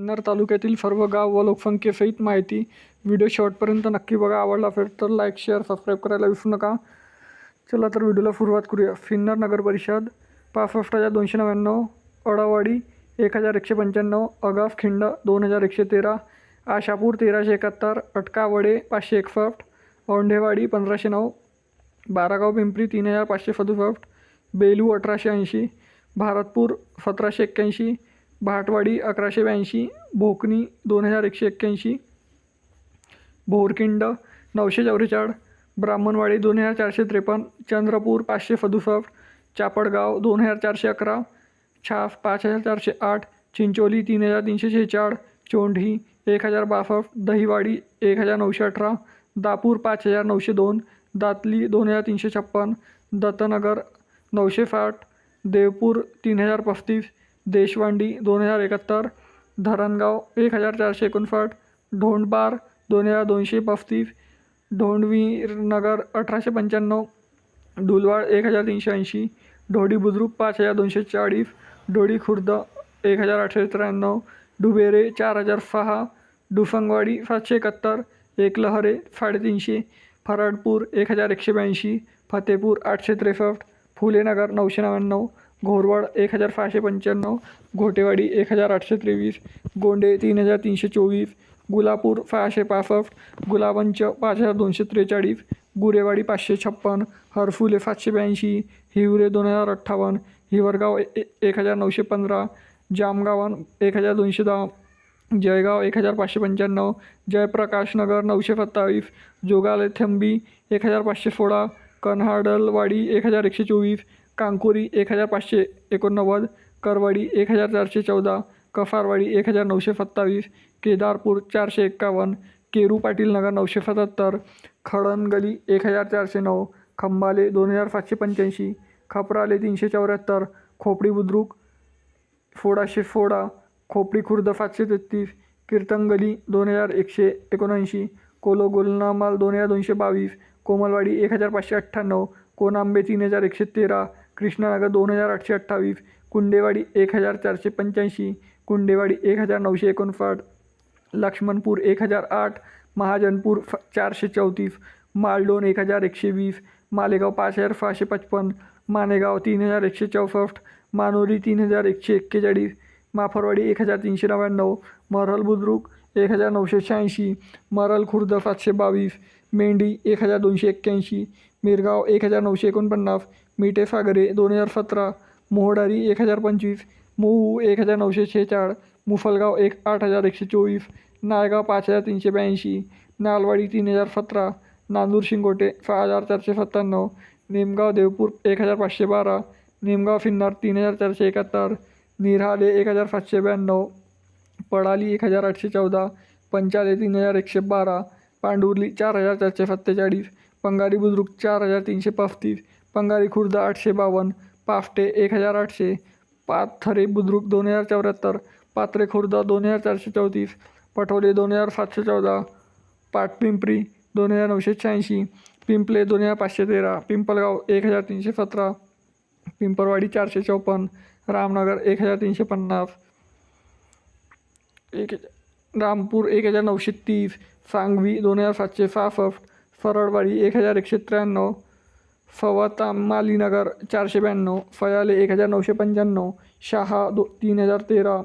जुन्नर तालुक्यातील सर्व गाव व लोकसंख्येसहित माहिती व्हिडिओ शेवटपर्यंत नक्की बघा. आवडला असेल तर लाईक शेअर सबस्क्राईब करायला विसरू नका. चला तर व्हिडिओला सुरुवात करूया. सिन्नर नगर परिषद पासष्ट हजार दोनशे नव्याण्णव अडावाडी एक हजार एकशे पंच्याण्णव अगाफ खिंड दोन हजार एकशे तेरा आशापूर तेराशे एकाहत्तर अटकावडे पाचशे एकसष्ट औंढेवाडी पंधराशे नऊ बारागाव पिंपरी तीन हजार पाचशे सदुसष्ट बेलू अठराशे ऐंशी भारतपूर सतराशे एक्क्याऐंशी भाटवाडी अकराशे ब्याऐंशी भोकणी दोन हजार एकशे एक्क्याऐंशी भोरकिंड नऊशे चौवेचाळ ब्राह्मणवाडी दोन हजार चारशे त्रेपन्न चंद्रपूर पाचशे सदुसष्ट चापडगाव दोन हजार चारशे अकरा छाफ पाच हजार चारशे आठ चिंचोली तीन हजार तीनशे शेहेचाळ चोंढी एक हजार बासष्ट दहिवाडी एक हजार नऊशे अठरा दापूर पाच हजार नऊशे दोन दातली दोन हजार तीनशे छप्पन दत्तनगर नऊशे साठ देवपूर तीन हजार पस्तीस देशवांडी दोन हजार एकाहत्तर धरणगाव एक हजार चारशे एकोणसाठ ढोंडबार दोन हजार दोनशे पस्तीस ढोंडवीर नगर अठराशे पंच्याण्णव ढुलवाड एक हजार तीनशे ऐंशी ढोडी बुद्रुक पाच हजार दोनशे चाळीस ढोडी खुर्द एक हजार आठशे त्र्याण्णव डुबेरे चार हजार सहा डुसंगवाडी सातशे एकाहत्तर एकलहरे साडेतीनशे फराडपूर एक हजार एकशे ब्याऐंशी फतेपूर आठशे त्रेसष्ट फुलेनगर नऊशे नव्याण्णव घोरवाड एक हजार सहाशे पंच्याण्णव घोटेवाडी एक हजार आठशे तेवीस गोंडे तीन हजार तीनशे चोवीस गुलापूर सहाशे पासष्ट गुलाबंच पाच हजार दोनशे त्रेचाळीस गुरेवाडी पाचशे छप्पन हरफुले सातशे ब्याऐंशी हिवरे दोन हजार अठ्ठावन्न हिवरगाव ए एक हजार नऊशे पंधरा जामगावन एक हजार दोनशे दहा जयगाव एक हजार पाचशे पंच्याण्णव जयप्रकाश नगर नऊशे सत्तावीस जोगाले थंबी एक हजार पाचशे सोळा कन्हाडलवाडी एक हजार एकशे चोवीस कांकोरी एक हजार पाचशे एकोणनव्वद करवाडी एक हजार चारशे चौदा कफारवाडी एक हजार नऊशे सत्तावीस केदारपूर चारशे एक्कावन्न केरू पाटील नगर नऊशे सत्याहत्तर खडणगली एक हजार चारशे नऊ खंबाले दोन हजार सातशे पंच्याऐंशी खपराले तीनशे चौऱ्याहत्तर खोपडी बुद्रुक फोडाशे फोडा खोपडी खुर्द सातशे तेहतीस कीर्तनगली दोन हजार एकशे एकोणऐंशी कोलो गोलनामाल दोन हजार दोनशे बावीस कोमलवाडी एक हजार पाचशे अठ्ठ्याण्णव कोनांबे तीन हजार एकशे तेरा कृष्णानगर दोन हज़ार आठशे अठ्ठावीस कुंडेवाडी एक हज़ार चारशे पंच्याऐंशी कुंडेवाडी एक हज़ार नऊशे एकोणसाठ, लक्ष्मणपूर एक हज़ार आठ, महाजनपूर चारशे चौतीस, मालडोन एक हज़ार एकशे वीस, मालेगाव पाच हज़ार सहाशे पचपन्न मानेगाव तीन हज़ार एकशे चौसष्ट, मानोरी तीन हज़ार एकशे एक्केचाळीस, माफरवाडी एक हज़ार तीनशे नव्याण्णव मरल बुद्रुक एक हज़ार नऊशे शहाऐंशी मरल खुर्द सातशे बावीस, मेंढी एक हज़ार दोनशे एक्क्याऐंशी, मिरगाव एक हज़ार नऊशे एकोणपन्नास मिठे सागरे दोन हजार सतरा मोहडारी एक हजार पंचवीस मोहू एक हजार नऊशे शेहेचाळ मुफलगाव एक आठ हजार एकशे चोवीस नायगाव पाच हजार तीनशे ब्याऐंशी नालवाडी तीन हजार सतरा नांदूर शिंगोटे सहा हजार चारशे सत्त्याण्णव निमगाव देवपूर एक हजार पाचशे बारा निमगाव फिन्नार तीन हजार चारशे एकाहत्तर निराले एक हजार सातशे ब्याण्णव पडाली एक हजार आठशे चौदा पंचाले तीन हजार एकशे बारा पांडुर्ली चार हजार चारशे सत्तेचाळीस पंगारी बुद्रुक चार हजार तीनशे पस्तीस पंगारी खुर्द आठशे बावन्न पाफटे एक हजार आठशे पाथरे बुद्रुक दोन हजार चौऱ्याहत्तर पात्रे खुर्द दोन हजार चारशे चौतीस पटोले दोन हजार सातशे चौदा पाटपिंपरी दोन हजार नऊशे शहाऐंशी पिंपले दोन हजार पाचशे तेरा पिंपलगाव एक हजार तीनशे सतरा पिंपरवाडी चारशे चौपन्न रामनगर एक हजार तीनशे पन्नास एक रामपूर एक हजार नऊशे तीस सांगवी दोन हजार सातशे सहासष्ट सरळवाडी एक हजार एकशे त्र्याण्णव फवाता मालीनगर चारशे ब्याण्णव फयाले एक हजार नऊशे पंच्याण्णव शहा दो तीन हजार तेरा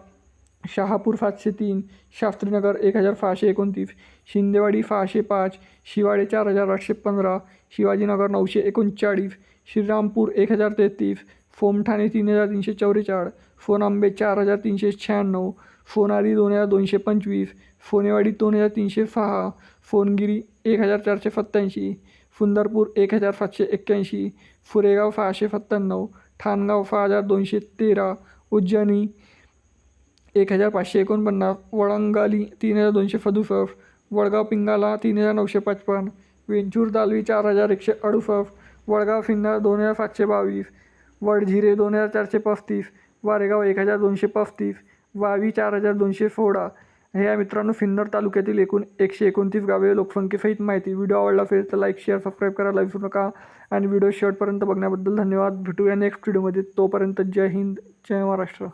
शहापूर सातशे तीन शास्त्रीनगर एक हजार सहाशे एकोणतीस शिंदेवाडी सहाशे पाच शिवाडे चार हजार आठशे पंधरा शिवाजीनगर नऊशे एकोणचाळीस श्रीरामपूर एक हजार तेहतीस फोमठाणे तीन हजार तीनशे चौवेचाळ फोनांबे चार हजार तीनशे शहाण्णव फोनारी दोन हजार दोनशे पंचवीस फोनेवाडी दोन हजार तीनशे सहा फोनगिरी एक हजार चारशे सत्त्याऐंशी सुंदरपूर एक हजार सातशे एक्क्याऐंशी फुरेगाव सहाशे सत्त्याण्णव ठाणगाव सहा हजार दोनशे तेरा उज्जैनी एक हजार पाचशे एकोणपन्नास वळंगाली तीन हजार दोनशे सदुसष्ट वडगाव पिंगाला तीन हजार नऊशे पचपन्न वेंचूर दालवी चार हजार एकशे अडुसष्ट वडगाव सिन्नर दोन हजार सातशे बावीस वडझिरे दोन हजार चारशे पस्तीस वारेगाव एक हजार दोनशे पस्तीस वावी चार हजार दोनशे सोळा हे आहे मित्रांनो सिन्नर तालुक्यातील एकूण एकशे एकोणतीस गावे लोकसंख्येसहित माहिती. व्हिडिओ आवडला असेल तर लाईक शेअर सबस्क्राईब करायला विसरू नका. आणि व्हिडिओ शेवटपर्यंत बघण्याबद्दल धन्यवाद. भेटूया नेक्स्ट व्हिडिओमध्ये तोपर्यंत जय हिंद जय महाराष्ट्र.